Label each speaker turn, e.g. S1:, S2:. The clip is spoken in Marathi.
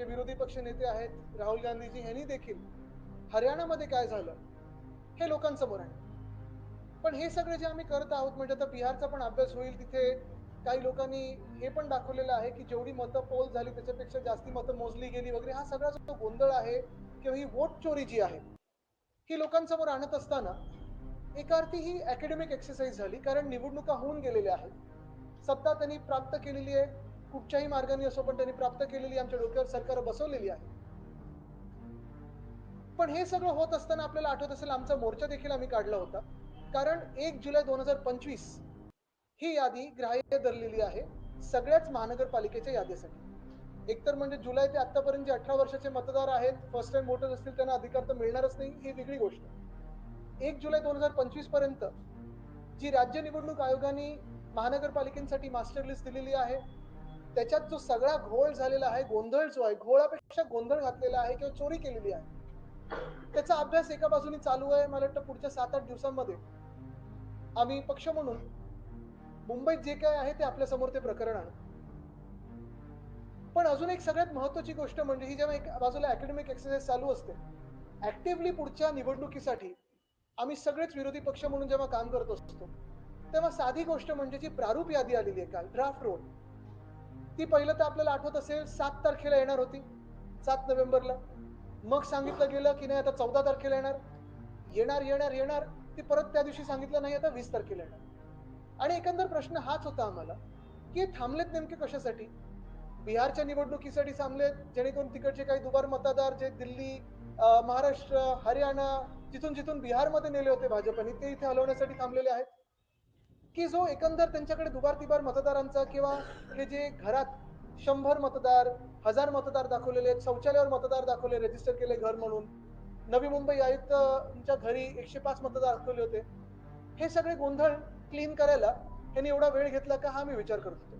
S1: जे विरोधी पक्ष नेते आहेत राहुल गांधीजी यांनी देखील हरियाणामध्ये काय झालं हे लोकांसमोर आहे. पण हे सगळे जे आम्ही करत आहोत म्हणजे आता बिहारचा पण अभ्यास होईल तिथे काही लोकांनी हे पण दाखवलेलं आहे की जेवढी मतं पोल झाली त्याच्यापेक्षा जास्ती मतं मोजली गेली वगैरे हा सगळा जो गोंधळ आहे किंवा ही वोट चोरी जी आहे ही लोकांसमोर आणत असताना एका अर्थी ही अकॅडमिक एक्सरसाइज झाली कारण निवडणुका होऊन गेलेल्या आहेत. सत्ता त्यांनी प्राप्त केलेली आहे कुठच्याही मार्गाने असो पण त्यांनी प्राप्त केलेली आमच्या डोक्यावर सरकार बसवलेली आहे. पण हे सगळं होत असताना आपल्याला आठवत असेल आमचा मोर्चा देखील आम्ही काढला होता. कारण एक जुलै दोन हजार पंचवीस ही यादी ग्राह्य धरलेली आहे सगळ्याच महानगरपालिकेच्या यादीसाठी. एकतर म्हणजे जुलै ते आतापर्यंत जे अठरा वर्षाचे मतदार आहेत फर्स्ट टाइम वोटर्स असतील त्यांना अधिकार तर मिळणारच नाही ही वेगळी गोष्ट. एक जुलै दोन हजार पंचवीसपर्यंत जी राज्य निवडणूक आयोगाने महानगरपालिकेसाठी मास्टर लिस्ट दिलेली आहे त्याच्यात जो सगळा घोळ झालेला आहे गोंधळ जो आहे घोळापेक्षा गोंधळ घातलेला आहे किंवा चोरी केलेली आहे त्याचा अभ्यास एका बाजूने चालू आहे मला वाटतं पुढच्या सात आठ दिवसांमध्ये. आम्ही पक्ष म्हणून मुंबईत जे काय आहे ते आपल्यासमोर ते प्रकरण पण अजून एक सगळ्यात महत्वाची गोष्ट म्हणजे ही जेव्हा एक बाजूला अकॅडमिक एक्सरसाइज चालू असते ऍक्टिव्हली पुढच्या निवडणुकीसाठी आम्ही सगळेच विरोधी पक्ष म्हणून जेव्हा काम करत असतो तेव्हा साधी गोष्ट म्हणजे जी प्रारूप यादी आलेली आहे काल ड्राफ्ट रोड ती पहिलं तर आपल्याला आठवत असेल सात तारखेला येणार होती सात नोव्हेंबरला. मग सांगितलं गेलं की नाही आता चौदा तारखेला येणार. येणार येणार येणार. ती परत त्या दिवशी सांगितलं नाही आता वीस तारखेला येणार. आणि एकंदर प्रश्न हाच होता आम्हाला की थांबलेत नेमके कशासाठी? बिहारच्या निवडणुकीसाठी थांबलेत जेणेकरून तिकडचे काही दुबार मतदार जे दिल्ली महाराष्ट्र हरियाणा जिथून जिथून बिहारमध्ये नेले होते भाजपने ते इथे हलवण्यासाठी थांबलेले आहेत. की जो एकंदर त्यांच्याकडे दुबार तिबार मतदारांचा किंवा हे जे घरात शंभर मतदार हजार मतदार दाखवलेले आहेत शौचालयावर मतदार दाखवले रजिस्टर केले घर म्हणून. नवी मुंबई आयुक्तच्या घरी एकशे पाच मतदार दाखवले होते. हे सगळे गोंधळ क्लीन करायला त्यांनी एवढा वेळ घेतला का हा मी विचार करत होतो.